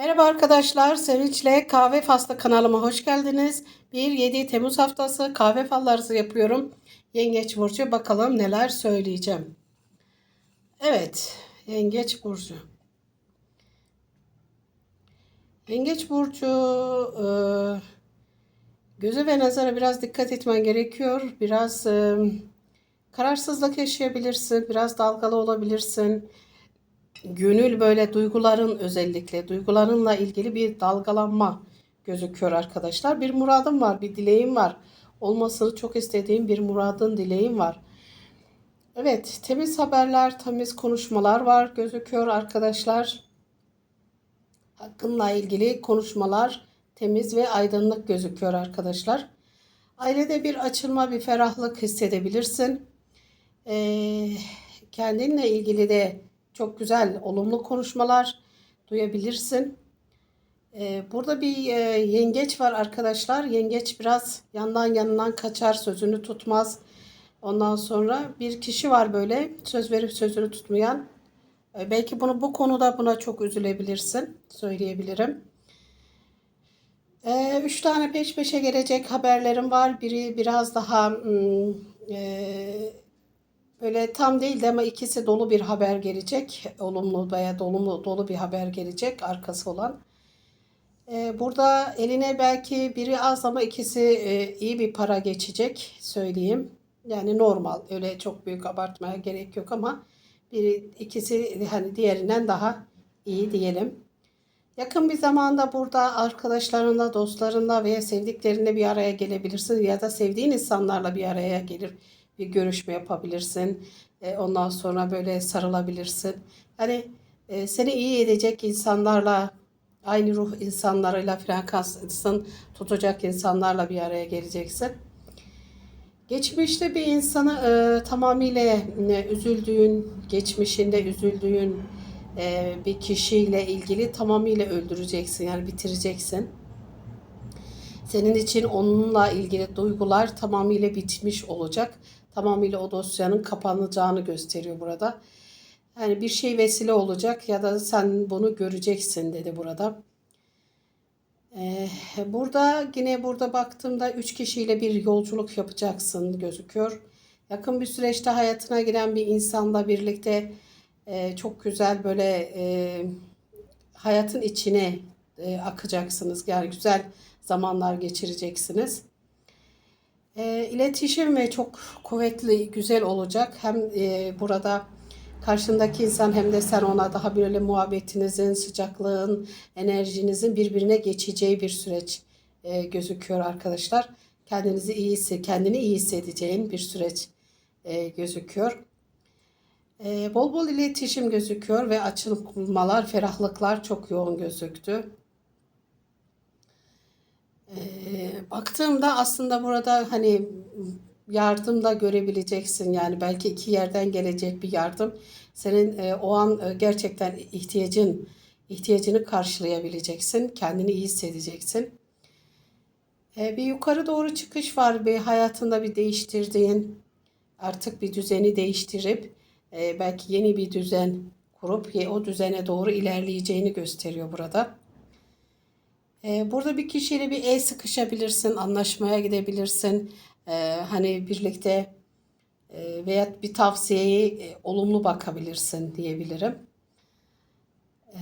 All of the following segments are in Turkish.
Merhaba arkadaşlar, Sevinç'le Kahve Faslı kanalıma hoş geldiniz. 1-7 Temmuz haftası kahve falları yapıyorum. Yengeç Burcu bakalım neler söyleyeceğim. Evet, Yengeç Burcu. Yengeç Burcu e, gözü ve nazara biraz dikkat etmen gerekiyor. Biraz e, kararsızlık yaşayabilirsin, biraz dalgalı olabilirsin gönül böyle duyguların özellikle duygularınla ilgili bir dalgalanma gözüküyor arkadaşlar. Bir muradım var, bir dileğim var. Olmasını çok istediğim bir muradın dileğim var. Evet, temiz haberler, temiz konuşmalar var gözüküyor arkadaşlar. Hakkınla ilgili konuşmalar temiz ve aydınlık gözüküyor arkadaşlar. Ailede bir açılma, bir ferahlık hissedebilirsin. Ee, kendinle ilgili de çok güzel, olumlu konuşmalar duyabilirsin. Ee, burada bir e, yengeç var arkadaşlar. Yengeç biraz yandan yanından kaçar, sözünü tutmaz. Ondan sonra bir kişi var böyle söz verip sözünü tutmayan. Ee, belki bunu bu konuda buna çok üzülebilirsin, söyleyebilirim. Ee, üç tane peş peşe gelecek haberlerim var. Biri biraz daha hmm, e, Böyle tam değil de ama ikisi dolu bir haber gelecek. Olumlu veya dolu, dolu bir haber gelecek arkası olan. Ee, burada eline belki biri az ama ikisi e, iyi bir para geçecek söyleyeyim. Yani normal öyle çok büyük abartmaya gerek yok ama biri ikisi hani diğerinden daha iyi diyelim. Yakın bir zamanda burada arkadaşlarınla, dostlarınla veya sevdiklerinle bir araya gelebilirsin ya da sevdiğin insanlarla bir araya gelir bir görüşme yapabilirsin. E, ondan sonra böyle sarılabilirsin. Yani e, seni iyi edecek insanlarla, aynı ruh insanlarıyla frekansın tutacak insanlarla bir araya geleceksin. Geçmişte bir insanı e, tamamıyla e, üzüldüğün, geçmişinde üzüldüğün e, bir kişiyle ilgili tamamıyla öldüreceksin. Yani bitireceksin. Senin için onunla ilgili duygular tamamıyla bitmiş olacak tamamıyla o dosyanın kapanacağını gösteriyor burada. Yani bir şey vesile olacak ya da sen bunu göreceksin dedi burada. Ee, burada yine burada baktığımda üç kişiyle bir yolculuk yapacaksın gözüküyor. Yakın bir süreçte hayatına giren bir insanla birlikte e, çok güzel böyle e, hayatın içine e, akacaksınız. Yani güzel zamanlar geçireceksiniz. E, iletişim çok kuvvetli, güzel olacak. Hem e, burada karşındaki insan hem de sen ona daha böyle muhabbetinizin, sıcaklığın, enerjinizin birbirine geçeceği bir süreç e, gözüküyor arkadaşlar. Kendinizi iyi kendini iyi hissedeceğin bir süreç e, gözüküyor. E, bol bol iletişim gözüküyor ve açılmalar, ferahlıklar çok yoğun gözüktü. Baktığımda aslında burada hani yardım da görebileceksin. Yani belki iki yerden gelecek bir yardım. Senin e, o an e, gerçekten ihtiyacın ihtiyacını karşılayabileceksin. Kendini iyi hissedeceksin. E, bir yukarı doğru çıkış var. Bir hayatında bir değiştirdiğin artık bir düzeni değiştirip e, belki yeni bir düzen kurup o düzene doğru ilerleyeceğini gösteriyor burada. Ee, burada bir kişiyle bir el sıkışabilirsin, anlaşmaya gidebilirsin. Ee, hani birlikte e, veya bir tavsiyeyi e, olumlu bakabilirsin diyebilirim. Ee,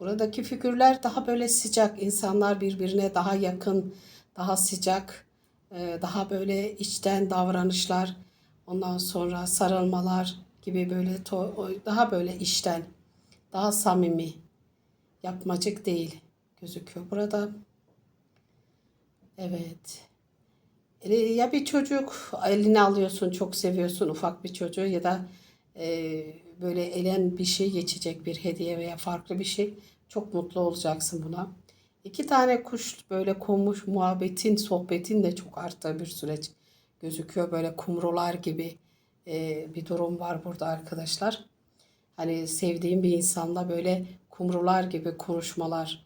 buradaki figürler daha böyle sıcak, insanlar birbirine daha yakın, daha sıcak, e, daha böyle içten davranışlar, ondan sonra sarılmalar gibi böyle daha böyle içten, daha samimi, yapmacık değil gözüküyor burada. Evet. E, ya bir çocuk eline alıyorsun çok seviyorsun ufak bir çocuğu ya da e, böyle elen bir şey geçecek bir hediye veya farklı bir şey. Çok mutlu olacaksın buna. İki tane kuş böyle konmuş muhabbetin, sohbetin de çok arttığı bir süreç gözüküyor. Böyle kumrular gibi e, bir durum var burada arkadaşlar. Hani sevdiğim bir insanla böyle kumrular gibi konuşmalar,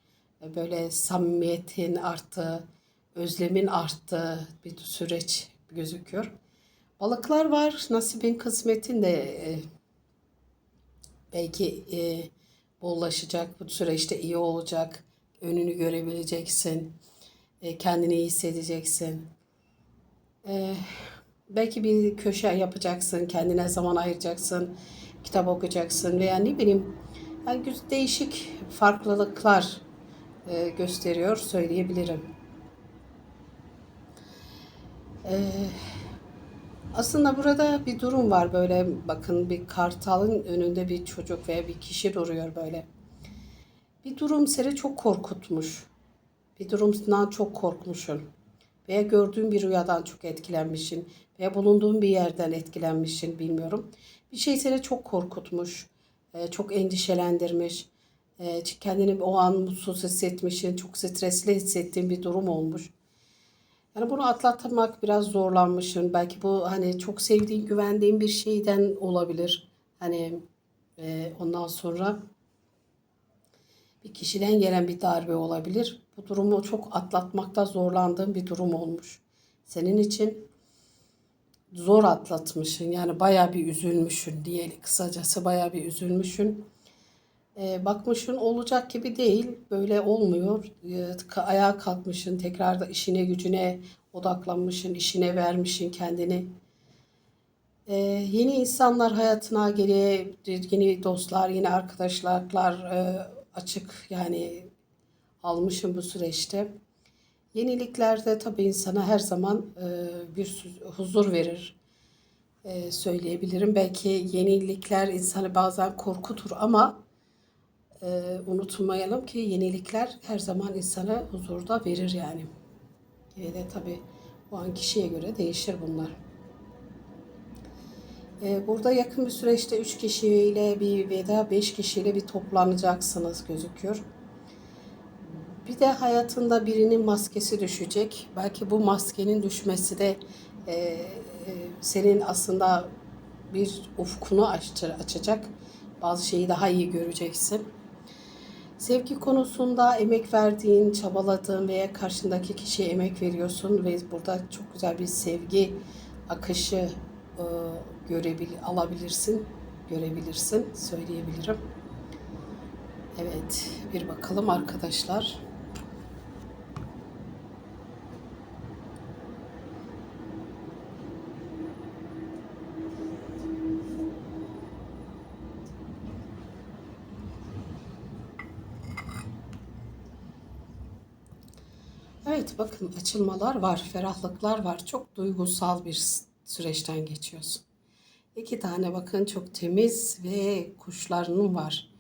böyle samimiyetin arttığı, özlemin arttığı bir süreç gözüküyor. Balıklar var. Nasibin kısmetin de e, belki e, bollaşacak. Bu süreçte iyi olacak. Önünü görebileceksin. E, kendini iyi hissedeceksin. Belki bir köşe yapacaksın. Kendine zaman ayıracaksın. Kitap okuyacaksın veya ne bileyim yani değişik farklılıklar gösteriyor söyleyebilirim. Aslında burada bir durum var böyle bakın bir kartalın önünde bir çocuk veya bir kişi duruyor böyle. Bir durum seni çok korkutmuş. Bir durumdan çok korkmuşsun. Veya gördüğün bir rüyadan çok etkilenmişsin. Veya bulunduğun bir yerden etkilenmişsin bilmiyorum. Bir şey seni çok korkutmuş. e, Çok endişelendirmiş. E, Kendini o an mutsuz hissetmişsin. Çok stresli hissettiğin bir durum olmuş. Yani bunu atlatmak biraz zorlanmışsın. Belki bu hani çok sevdiğin, güvendiğin bir şeyden olabilir. Hani e, ondan sonra bir kişiden gelen bir darbe olabilir. Bu durumu çok atlatmakta zorlandığın bir durum olmuş. Senin için zor atlatmışsın. Yani bayağı bir üzülmüşsün diyelim. Kısacası bayağı bir üzülmüşsün. E, bakmışsın olacak gibi değil. Böyle olmuyor. E, ayağa kalkmışsın. Tekrar da işine gücüne odaklanmışsın. işine vermişsin kendini. E, yeni insanlar hayatına geliyor. Yeni dostlar, yeni arkadaşlar e, açık yani almışım bu süreçte. Yeniliklerde tabii insana her zaman e, bir huzur verir e, söyleyebilirim. Belki yenilikler insanı bazen korkutur ama e, unutmayalım ki yenilikler her zaman insana huzur da verir yani. Yine de tabii o an kişiye göre değişir bunlar. E, burada yakın bir süreçte 3 kişiyle bir veya 5 kişiyle bir toplanacaksınız gözüküyor. Bir de hayatında birinin maskesi düşecek. Belki bu maskenin düşmesi de e, senin aslında bir ufkunu açacak. Bazı şeyi daha iyi göreceksin. Sevgi konusunda emek verdiğin, çabaladığın veya karşındaki kişiye emek veriyorsun ve burada çok güzel bir sevgi akışı e, görebil alabilirsin, görebilirsin, söyleyebilirim. Evet, bir bakalım arkadaşlar. Evet, bakın açılmalar var, ferahlıklar var. Çok duygusal bir süreçten geçiyorsun. İki tane bakın çok temiz ve kuşlarının var.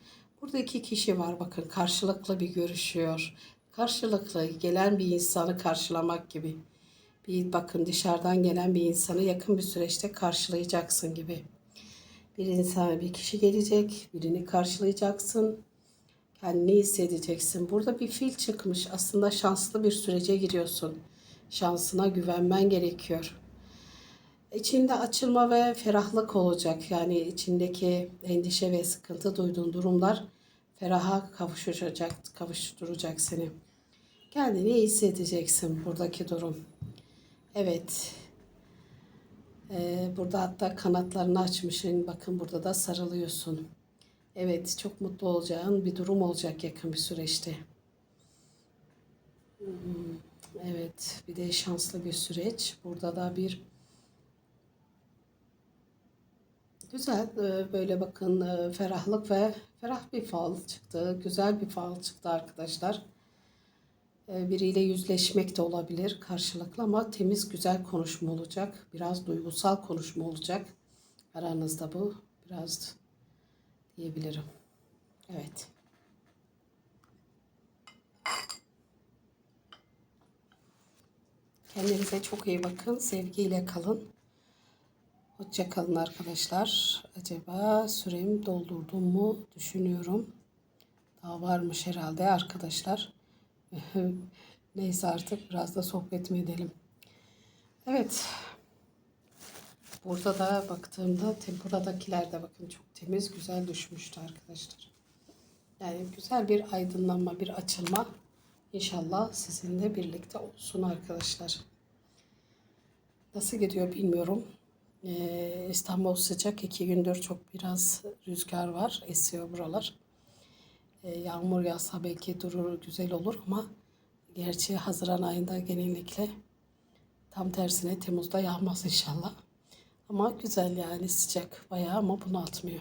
Burada iki kişi var bakın karşılıklı bir görüşüyor. Karşılıklı gelen bir insanı karşılamak gibi. Bir bakın dışarıdan gelen bir insanı yakın bir süreçte karşılayacaksın gibi. Bir insan, bir kişi gelecek, birini karşılayacaksın. Kendini hissedeceksin. Burada bir fil çıkmış. Aslında şanslı bir sürece giriyorsun. Şansına güvenmen gerekiyor. İçinde açılma ve ferahlık olacak. Yani içindeki endişe ve sıkıntı duyduğun durumlar feraha kavuşacak, kavuşturacak seni. Kendini iyi hissedeceksin buradaki durum. Evet. Ee, burada hatta kanatlarını açmışsın. Bakın burada da sarılıyorsun. Evet, çok mutlu olacağın bir durum olacak yakın bir süreçte. Evet, bir de şanslı bir süreç. Burada da bir güzel e, böyle bakın e, ferahlık ve ferah bir fal çıktı. Güzel bir fal çıktı arkadaşlar. E, Biriyle yüzleşmek de olabilir karşılıklı ama temiz güzel konuşma olacak. Biraz duygusal konuşma olacak. Aranızda bu biraz diyebilirim. Evet. Kendinize çok iyi bakın. Sevgiyle kalın. Hoşça kalın arkadaşlar. Acaba süremi doldurdum mu düşünüyorum. Daha varmış herhalde arkadaşlar. Neyse artık biraz da sohbet mi edelim. Evet. Burada da baktığımda te- buradakiler de bakın çok temiz güzel düşmüştü arkadaşlar. Yani güzel bir aydınlanma, bir açılma inşallah sizinle birlikte olsun arkadaşlar. Nasıl gidiyor bilmiyorum. Ee, İstanbul sıcak. iki gündür çok biraz rüzgar var. Esiyor buralar. E, yağmur yağsa belki durur güzel olur ama gerçi Haziran ayında genellikle tam tersine Temmuz'da yağmaz inşallah. Ama güzel yani sıcak bayağı ama bunaltmıyor.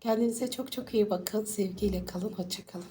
Kendinize çok çok iyi bakın. Sevgiyle kalın. Hoşça kalın.